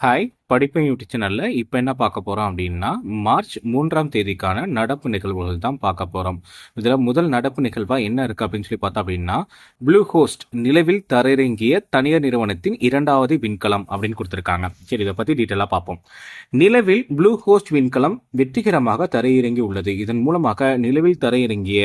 Hi படிப்பு YouTube சேனலில் இப்போ என்ன பார்க்க போகிறோம் அப்படின்னா மார்ச் மூன்றாம் தேதிக்கான நடப்பு நிகழ்வுகள் தான் பார்க்க போகிறோம் இதில் முதல் நடப்பு நிகழ்வாக என்ன இருக்குது அப்படின்னு சொல்லி பார்த்தா அப்படின்னா ப்ளூ ஹோஸ்ட் நிலவில் தரையிறங்கிய தனியார் நிறுவனத்தின் இரண்டாவது விண்கலம் அப்படின்னு கொடுத்துருக்காங்க. சரி இதை பற்றி டீட்டெயிலாக பார்ப்போம். நிலவில் ப்ளூ ஹோஸ்ட் விண்கலம் வெற்றிகரமாக தரையிறங்கி உள்ளது. இதன் மூலமாக நிலவில் தரையிறங்கிய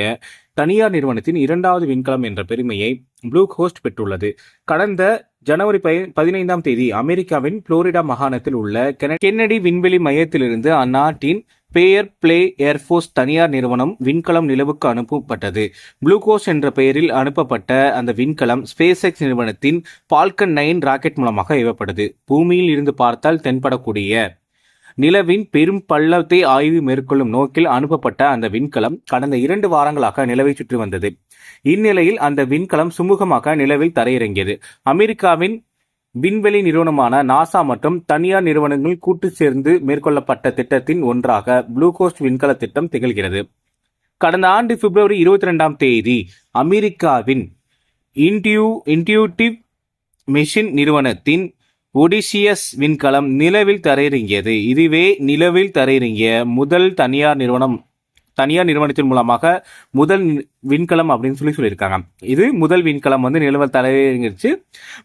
தனியார் நிறுவனத்தின் இரண்டாவது விண்கலம் என்ற பெருமையை ப்ளூ ஹோஸ்ட் பெற்றுள்ளது. கடந்த ஜனவரி பதினைந்தாம் தேதி அமெரிக்காவின் புளோரிடா மாகாணத்தில் உள்ள கென்னடி விண்வெளி மையத்திலிருந்து அந்நாட்டின் பேயர் பிளே ஏர்ஃபோர்ஸ் தனியார் நிறுவனம் விண்கலம் நிலவுக்கு அனுப்பப்பட்டது. ப்ளூகோஸ் என்ற பெயரில் அனுப்பப்பட்ட அந்த விண்கலம் ஸ்பேஸ் எக்ஸ் நிறுவனத்தின் பால்கன் நைன் ராக்கெட் மூலமாக ஏவப்பட்டது பூமியில் இருந்து பார்த்தால் தென்படக்கூடிய நிலவின் பெரும் பள்ளத்தை ஆய்வு மேற்கொள்ளும் நோக்கில் அனுப்பப்பட்ட அந்த விண்கலம் கடந்த இரண்டு வாரங்களாக நிலவை சுற்றி வந்தது. இந்நிலையில் அந்த விண்கலம் சுமூகமாக நிலவில் தரையிறங்கியது. அமெரிக்காவின் விண்வெளி நிறுவனமான நாசா மற்றும் தனியார் நிறுவனங்கள் கூட்டு சேர்ந்து மேற்கொள்ளப்பட்ட திட்டத்தின் ஒன்றாக ப்ளூகோஸ்ட் விண்கல திட்டம் திகழ்கிறது. கடந்த ஆண்டு பிப்ரவரி இருபத்தி ரெண்டாம் தேதி அமெரிக்காவின் இன்டியூ இன்டியூட்டிவ் மிஷின் நிறுவனத்தின் ஒடிசியஸ் விண்கலம் நிலவில் தரையிறங்கியது. இதுவே நிலவில் தரையிறங்கிய முதல் தனியார் நிறுவனம். தனியார் நிறுவனத்தின் மூலமாக முதல் விண்கலம் அப்படின்னு சொல்லி சொல்லியிருக்காங்க. இது முதல் விண்கலம் வந்து நிலவில் தரையிறங்கிருச்சு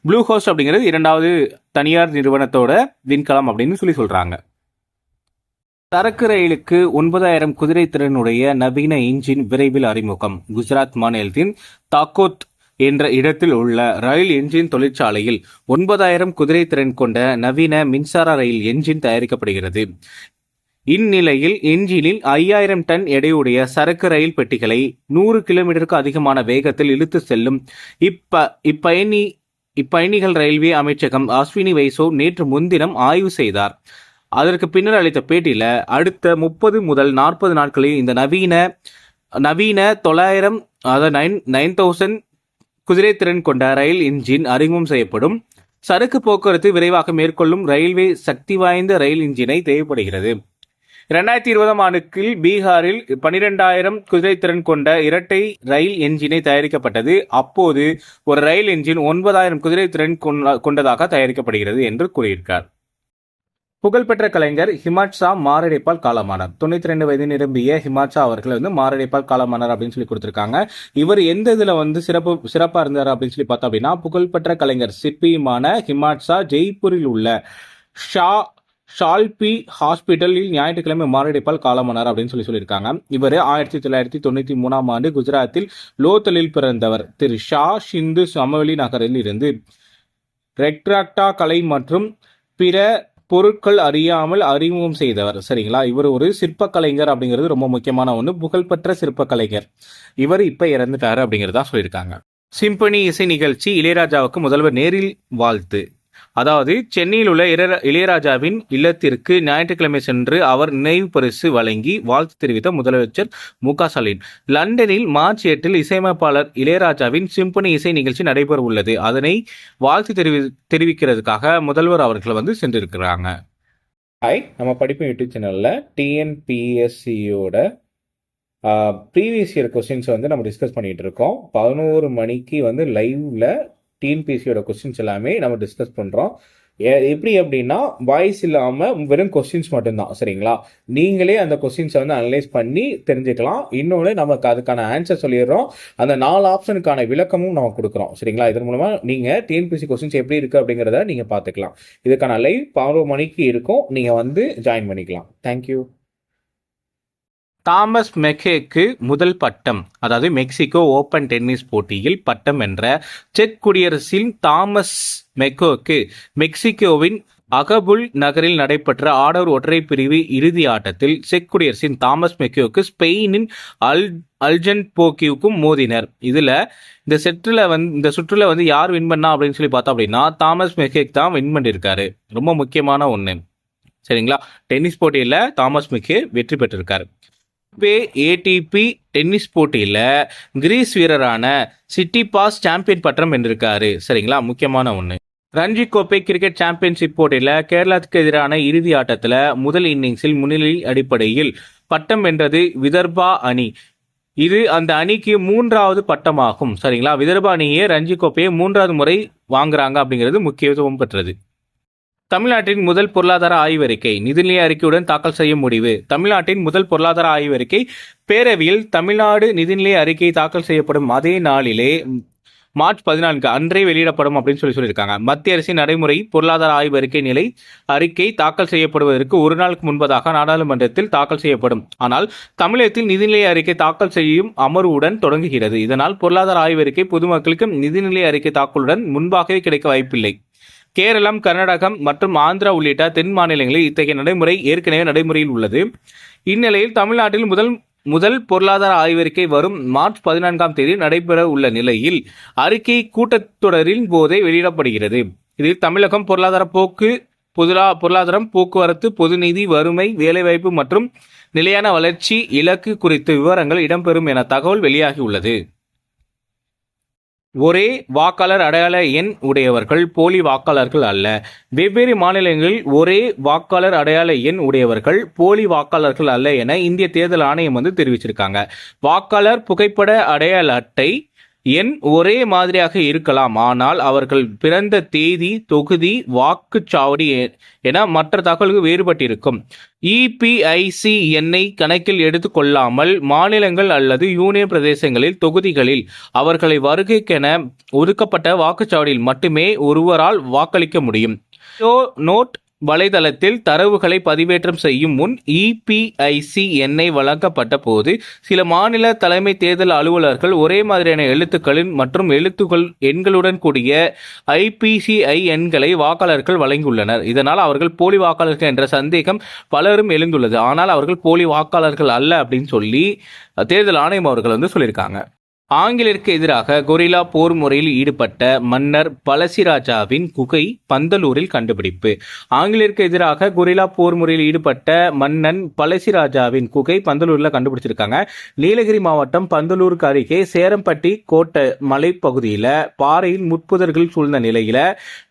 ப்ளூ ஹோஸ்ட் அப்படிங்கிறது இரண்டாவது தனியார் நிறுவனத்தோட விண்கலம் அப்படின்னு சொல்லி சொல்றாங்க. சரக்கு ரயிலுக்கு ஒன்பதாயிரம் குதிரை திறனுடைய நவீன இன்ஜின் விரைவில் அறிமுகம். குஜராத் மாநிலத்தின் தாக்கோத் என்ற இடத்தில் உள்ள ரயில் என்ஜின் தொழிற்சாலையில் ஒன்பதாயிரம் குதிரை திறன் கொண்ட நவீன மின்சார ரயில் என்ஜின் தயாரிக்கப்படுகிறது. இந்நிலையில் எஞ்சினில் ஐயாயிரம் டன் எடையுடைய சரக்கு ரயில் பெட்டிகளை நூறு கிலோமீட்டருக்கு அதிகமான வேகத்தில் இழுத்து செல்லும். இப்ப இப்பயணி இப்பயணிகள் ரயில்வே அமைச்சகம் அஸ்வினி வைசோ நேற்று முன்தினம் ஆய்வு செய்தார். அதற்கு பின்னர் அளித்த பேட்டியில் அடுத்த முப்பது முதல் நாற்பது நாட்களில் இந்த நவீன நவீன தொள்ளாயிரம் அதாவது நைன் நைன் தௌசண்ட் குதிரை திறன் கொண்ட ரயில் இன்ஜின் அறிமுகம் செய்யப்படும். சரக்கு போக்குவரத்து விரைவாக மேற்கொள்ளும் ரயில்வே சக்தி வாய்ந்த ரயில் இன்ஜினை தேவைப்படுகிறது. இரண்டாயிரத்தி இருபதாம் ஆண்டுக்கில் பீகாரில் பனிரெண்டாயிரம் குதிரை திறன் கொண்ட இரட்டை ரயில் என்ஜினை தயாரிக்கப்பட்டது. அப்போது ஒரு ரயில் என்ஜின் ஒன்பதாயிரம் குதிரை திறன் கொண்டதாக தயாரிக்கப்படுகிறது என்று கூறியிருக்கார். புகழ்பெற்ற கலைஞர் ஹிமாட்ஷா மாரடைப்பால் காலமானார். தொண்ணூத்தி ரெண்டு வயது நிரம்பிய ஹிமாட்ஷா அவர்கள் வந்து மாரடைப்பால் காலமானார் அப்படின்னு சொல்லி கொடுத்திருக்காங்க. இவர் எந்த இதுல வந்து சிறப்பு சிறப்பா இருந்தார் அப்படின்னு சொல்லி பார்த்தோம் அப்படின்னா புகழ்பெற்ற கலைஞர் சிற்பியுமான ஹிமாட்ஷா ஜெய்ப்பூரில் உள்ள ஷா ஷால்பி ஹாஸ்பிட்டலில் ஞாயிற்றுக்கிழமை மாரடைப்பால் காலமானார் அப்படின்னு சொல்லி சொல்லியிருக்காங்க. இவர் ஆயிரத்தி தொள்ளாயிரத்தி தொண்ணூத்தி மூணாம் ஆண்டு குஜராத்தில் லோத்தலில் பிறந்தவர். திரு ஷா சிந்து சமவெளி நகரில் இருந்து ரெக்ட்ராக்டா கலை மற்றும் பிற பொருட்கள் அறியாமல் அறிமுகம் செய்தவர். சரிங்களா? இவர் ஒரு சிற்பக்கலைஞர் அப்படிங்கிறது ரொம்ப முக்கியமான ஒன்று புகழ்பெற்ற சிற்பக்கலைஞர். இவர் இப்ப இறந்துட்டாரு அப்படிங்கிறதா சொல்லியிருக்காங்க. சிம்பனி இசை நிகழ்ச்சி இளையராஜாவுக்கு முதல்வர் நேரில் வாழ்த்து. அதாவது சென்னையில் உள்ள இளையரா- இளையராஜாவின் இல்லத்திற்கு ஞாயிற்றுக்கிழமை சென்று அவர் நினைவு பரிசு வழங்கி வாழ்த்து தெரிவித்த முதலமைச்சர் மு க ஸ்டாலின். லண்டனில் மார்ச் எட்டில் இசையமைப்பாளர் இளையராஜாவின் சிம்பனி இசை நிகழ்ச்சி நடைபெற உள்ளது. அதனை வாழ்த்து தெரிவி தெரிவிக்கிறதுக்காக முதல்வர் அவர்கள் வந்து சென்றிருக்கிறாங்க. ஹாய் நம்ம படிப்பு யூடியூப் சேனலில் டிஎன்பிஎஸ்சியோட ப்ரீவியஸ் இயர் கொஸ்டின்ஸ் வந்து நம்ம டிஸ்கஸ் பண்ணிட்டு இருக்கோம். பதினோரு மணிக்கு வந்து லைவ்ல டிஎன்பிஎஸ்சியோட கொஸ்டின்ஸ் எல்லாமே நம்ம டிஸ்கஸ் பண்ணுறோம் எப்படி அப்படின்னா வாய்ஸ் இல்லாமல் வெறும் கொஸ்டின்ஸ் மட்டும்தான் சரிங்களா? நீங்களே அந்த கொஸ்டின்ஸை வந்து அனலைஸ் பண்ணி தெரிஞ்சுக்கலாம். இன்னொன்று நமக்கு அதுக்கான ஆன்சர் சொல்லிடுறோம். அந்த நாலு ஆப்ஷனுக்கான விளக்கமும் நம்ம கொடுக்குறோம் சரிங்களா? இதன் மூலமாக நீங்கள் டிஎன்பிசி கொஸ்டின்ஸ் எப்படி இருக்குது அப்படிங்கிறத நீங்கள் பார்த்துக்கலாம். இதுக்கான லைவ் பதினோரு மணிக்கு இருக்கும். நீங்கள் வந்து ஜாயின் பண்ணிக்கலாம். தேங்க்யூ தாமஸ் மெக்கேக்கு முதல் பட்டம் அதாவது மெக்சிகோ ஓபன் டென்னிஸ் போட்டியில் பட்டம் வென்ற செக் குடியரசின் தாமஸ் மெக்கோக்கு மெக்சிகோவின் அகபுல் நகரில் நடைபெற்ற ஆடவர் ஒற்றை பிரிவு இறுதி ஆட்டத்தில் செக் குடியரசின் தாமஸ் மெக்கோக்கு ஸ்பெயினின் அல் அல்ஜன் போக்கியுக்கும் மோதினர். இதுல இந்த செட்டில் வந்து இந்த சுற்றுல வந்து யார் வின் பண்ணா அப்படின்னு சொல்லி பார்த்தோம் அப்படின்னா தாமஸ் மெக்கேக் தான் வின் பண்ணியிருக்காரு. ரொம்ப முக்கியமான ஒன்று சரிங்களா? டென்னிஸ் போட்டியில் தாமஸ் மெக்கே வெற்றி பெற்றிருக்காரு. பே ஏடிபி டென்னிஸ் போட்டியில் கிரீஸ் வீரரான சிட்டி பாஸ் சாம்பியன் பட்டம் வென்றிருக்காரு. சரிங்களா? முக்கியமான ஒன்று ரஞ்சி கோப்பை கிரிக்கெட் சாம்பியன்ஷிப் போட்டியில் கேரளாவுக்கு எதிரான இறுதி ஆட்டத்தில் முதல் இன்னிங்ஸில் முன்னிலை அடிப்படையில் பட்டம் வென்றது விதர்பா அணி. இது அந்த அணிக்கு மூன்றாவது பட்டமாகும். சரிங்களா? விதர்பா அணியே ரஞ்சி கோப்பையை மூன்றாவது முறை வாங்குறாங்க அப்படிங்கிறது முக்கியத்துவம் பெற்றது. தமிழ்நாட்டின் முதல் பொருளாதார ஆய்வறிக்கை. நிதிநிலை அறிக்கையுடன் தாக்கல் செய்ய முடிவு. தமிழ்நாட்டின் முதல் பொருளாதார ஆய்வறிக்கை பேரவையில் தமிழ்நாடு நிதிநிலை அறிக்கை தாக்கல் செய்யப்படும் அதே நாளிலே மார்ச் பதினான்கு அன்றே வெளியிடப்படும் அப்படின்னு சொல்லி சொல்லியிருக்காங்க. மத்திய அரசின் நடைமுறை பொருளாதார ஆய்வறிக்கை நிலை அறிக்கை தாக்கல் செய்யப்படுவதற்கு ஒரு நாளுக்கு முன்பதாக நாடாளுமன்றத்தில் தாக்கல் செய்யப்படும். ஆனால் தமிழகத்தில் நிதிநிலை அறிக்கை தாக்கல் செய்யும் அமர்வுடன் தொடங்குகிறது. இதனால் பொருளாதார ஆய்வறிக்கை பொதுமக்களுக்கு நிதிநிலை அறிக்கை தாக்கலுடன் முன்பாகவே கிடைக்க வாய்ப்பில்லை. கேரளம் கர்நாடகம் மற்றும் ஆந்திரா உள்ளிட்ட தென் மாநிலங்களில் இத்தகைய நடைமுறை ஏற்கனவே நடைமுறையில் உள்ளது. இந்நிலையில் தமிழ்நாட்டில் முதல் முதல் பொருளாதார ஆய்வறிக்கை வரும் மார்ச் பதினான்காம் தேதி நடைபெற உள்ள நிலையில் அறிக்கை கூட்டத்தொடரின் போதே வெளியிடப்படுகிறது. இதில் தமிழகம் பொருளாதார போக்கு பொதுலா பொருளாதாரம் போக்குவரத்து பொதுநிதி வறுமை வேலைவாய்ப்பு மற்றும் நிலையான வளர்ச்சி இலக்கு குறித்த விவரங்கள் இடம்பெறும் என தகவல் வெளியாகியுள்ளது. ஒரே வாக்காளர் அடையாள எண் உடையவர்கள் போலி வாக்காளர்கள் அல்ல. வெவ்வேறு மாநிலங்களில் ஒரே வாக்காளர் அடையாள எண் உடையவர்கள் போலி வாக்காளர்கள் அல்ல என இந்திய தேர்தல் ஆணையம் வந்து தெரிவிச்சிருக்காங்க. வாக்காளர் புகைப்பட அடையாள அட்டை எண் ஒரே மாதிரியாக இருக்கலாம். ஆனால் அவர்கள் பிறந்த தேதி தொகுதி வாக்குச்சாவடி என மற்ற தகவல்கள் வேறுபட்டிருக்கும். இபிஐசி எண்ணை கணக்கில் எடுத்துக்கொள்ளாமல் மாநிலங்கள் அல்லது யூனியன் பிரதேசங்களில் தொகுதிகளில் அவர்களை வருகைக்கென ஒதுக்கப்பட்ட வாக்குச்சாவடியில் மட்டுமே ஒருவரால் வாக்களிக்க முடியும். நோட் வலைதளத்தில் தரவுகளை பதிவேற்றம் செய்யும் முன் இபிஐசி எண்ணை வழங்கப்பட்ட போது சில மாநில தலைமை தேர்தல் அலுவலர்கள் ஒரே மாதிரியான எழுத்துக்களின் மற்றும் எழுத்துக்கள் எண்களுடன் கூடிய ஐபிசிஐ எண்களை வாக்காளர்கள் வழங்கியுள்ளனர். இதனால் அவர்கள் போலி வாக்காளர்கள் என்ற சந்தேகம் பலரும் எழுந்துள்ளது. ஆனால் அவர்கள் போலி வாக்காளர்கள் அல்ல அப்படின்னு சொல்லி தேர்தல் ஆணையம் அவர்கள் வந்து சொல்லியிருக்காங்க. ஆங்கிலருக்கு எதிராக கொரிலா போர் முறையில் ஈடுபட்ட மன்னர் பழசிராஜாவின் குகை பந்தலூரில் கண்டுபிடிப்பு. ஆங்கிலருக்கு எதிராக கொரிலா போர் முறையில் ஈடுபட்ட மன்னன் பழசிராஜாவின் குகை பந்தலூரில் கண்டுபிடிச்சிருக்காங்க. நீலகிரி மாவட்டம் பந்தலூருக்கு அருகே சேரம்பட்டி கோட்டை மலைப்பகுதியில் பாறையில் முட்புதர்கள் சூழ்ந்த நிலையில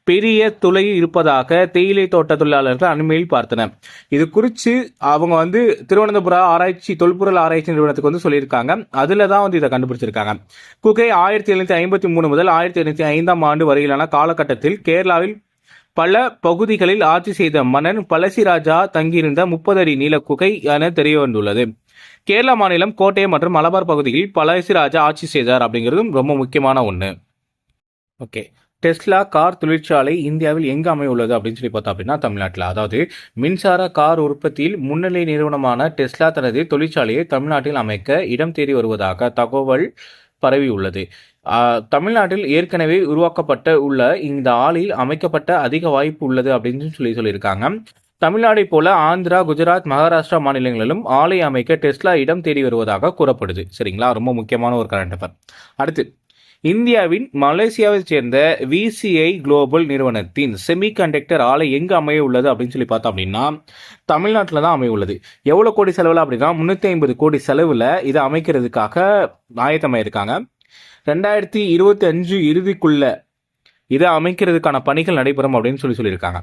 பெரிய துளை இருப்பதாக தேயிலை தோட்ட தொழிலாளர்கள் அண்மையில் பார்த்தனர். இது குறித்து அவங்க வந்து திருவனந்தபுரம் ஆராய்ச்சி தொல்பொருள் ஆராய்ச்சி நிறுவனத்துக்கு வந்து சொல்லியிருக்காங்க. அதில் தான் வந்து இதை கண்டுபிடிச்சிருக்காங்க. குகை ஆயிரத்தி எழுநூத்தி ஐம்பத்தி மூணு முதல் ஆயிரத்தி எழுநூத்தி ஐந்தாம் ஆண்டு வரையிலான காலகட்டத்தில் கேரளாவில் பல பகுதிகளில் ஆட்சி செய்த மன்னன் பழசிராஜா தங்கியிருந்த முப்பது அடி நீள குகை என தெரிய வந்துள்ளது கேரளா மாநிலம் கோட்டை மற்றும் மலபார் பகுதியில் பழசிராஜா ஆட்சி செய்தார் அப்படிங்கிறதும் ரொம்ப முக்கியமான ஒன்று ஓகே. டெஸ்லா கார் தொழிற்சாலை இந்தியாவில் எங்கே அமைய உள்ளது அப்படின்னு சொல்லி பார்த்தோம் அப்படின்னா தமிழ்நாட்டில். அதாவது மின்சார கார் உற்பத்தியில் முன்னணி நிறுவனமான டெஸ்லா தனது தொழிற்சாலையை தமிழ்நாட்டில் அமைக்க இடம் தேடி வருவதாக தகவல் பரவி உள்ளது. தமிழ்நாட்டில் ஏற்கனவே உருவாக்கப்பட்ட உள்ள இந்த ஆலையில் அமைக்கப்பட்ட அதிக வாய்ப்பு உள்ளது அப்படின்னு சொல்லி சொல்லியிருக்காங்க. தமிழ்நாடை போல ஆந்திரா குஜராத் மகாராஷ்டிரா மாநிலங்களிலும் ஆலை அமைக்க டெஸ்லா இடம் தேடி வருவதாக கூறப்படுது. சரிங்களா? ரொம்ப முக்கியமான ஒரு கரண்ட் அஃபர் அடுத்து இந்தியாவின் மலேசியாவைச் சேர்ந்த விசிஐ குளோபல் நிறுவனத்தின் செமிகண்டக்டர் ஆலை எங்கே அமைய உள்ளது அப்படின்னு சொல்லி பார்த்தோம் அப்படின்னா தமிழ்நாட்டில் தான் அமைய உள்ளது. எவ்வளோ கோடி செலவில் அப்படின்னா முந்நூற்றி ஐம்பது கோடி செலவில் இதை அமைக்கிறதுக்காக ஆயத்தமாயிருக்காங்க ரெண்டாயிரத்தி இருபத்தி அஞ்சு இறுதிக்குள்ள இதை அமைக்கிறதுக்கான பணிகள் நடைபெறும் அப்படின்னு சொல்லி சொல்லியிருக்காங்க.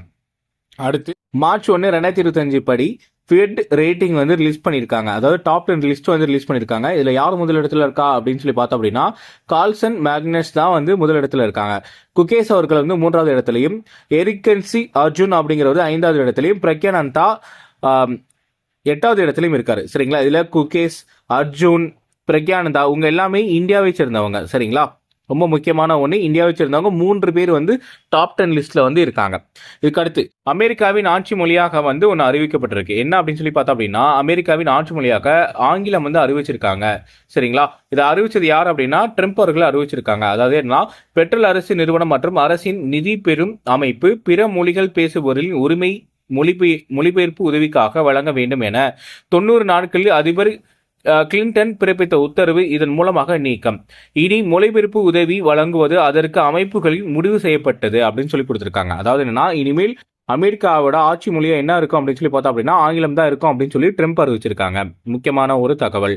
அடுத்து மார்ச் ஒன்று ரெண்டாயிரத்தி இருபத்தஞ்சு படி ஃபிட் ரேட்டிங் வந்து ரிலீஸ் பண்ணியிருக்காங்க. அதாவது டாப் டென் லிஸ்ட் வந்து ரிலீஸ் பண்ணியிருக்காங்க. இதில் யார் முதலிடத்தில் இருக்கா அப்படின்னு சொல்லி பார்த்தோம் அப்படின்னா கால்சன் மேக்னஸ் தான் வந்து முதல் இடத்துல இருக்காங்க. குகேஸ் அவர்கள் வந்து மூன்றாவது இடத்துலையும் எரிக்கன்சி அர்ஜுன் அப்படிங்கிறவர் ஐந்தாவது இடத்துலையும் பிரக்யானந்தா எட்டாவது இடத்துலையும் இருக்காரு. சரிங்களா? இதில் குகேஸ் அர்ஜுன் பிரக்யானந்தா உங்க எல்லாமே இந்தியாவை சேர்ந்தவங்க. சரிங்களா? ரொம்ப முக்கியமான ஒன்று இந்தியாவை சேர்ந்தவங்க மூன்று பேர் வந்து டாப் டென் லிஸ்ட்ல வந்து இருக்காங்க. இதுக்கு அடுத்து அமெரிக்காவின் ஆட்சி மொழியாக வந்து ஒன்று அறிவிக்கப்பட்டிருக்கு. என்ன அப்படின்னு சொல்லி பார்த்தோம் அப்படின்னா அமெரிக்காவின் ஆட்சி மொழியாக ஆங்கிலம் வந்து அறிவிச்சிருக்காங்க. சரிங்களா? இதை அறிவிச்சது யார் அப்படின்னா ட்ரம்ப் அவர்கள் அறிவிச்சிருக்காங்க. அதாவது என்ன பெட்ரோல் அரசு நிறுவனம் மற்றும் அரசின் நிதி பெறும் அமைப்பு பிற மொழிகள் பேசுபவர்களின் உரிமை மொழிபெய் மொழிபெயர்ப்பு உதவிக்காக வழங்க வேண்டும் என தொண்ணூறு நாட்களில் அதிபர் கிளின்டன் பிறப்பித்த உத்தரவு இதன் மூலமாக நீக்கம். இனி மொழிபெயர்ப்பு உதவி வழங்குவது அதற்கு அமைப்புகளில் முடிவு செய்யப்பட்டது அப்படின்னு சொல்லி கொடுத்துருக்காங்க. அதாவது என்னன்னா இனிமேல் அமெரிக்காவோட ஆட்சி மொழியா என்ன இருக்கும் அப்படின்னு சொல்லி பார்த்தோம் அப்படின்னா ஆங்கிலம் தான் இருக்கும் அப்படின்னு சொல்லி ட்ரம்ப் அறிவிச்சிருக்காங்க. முக்கியமான ஒரு தகவல்.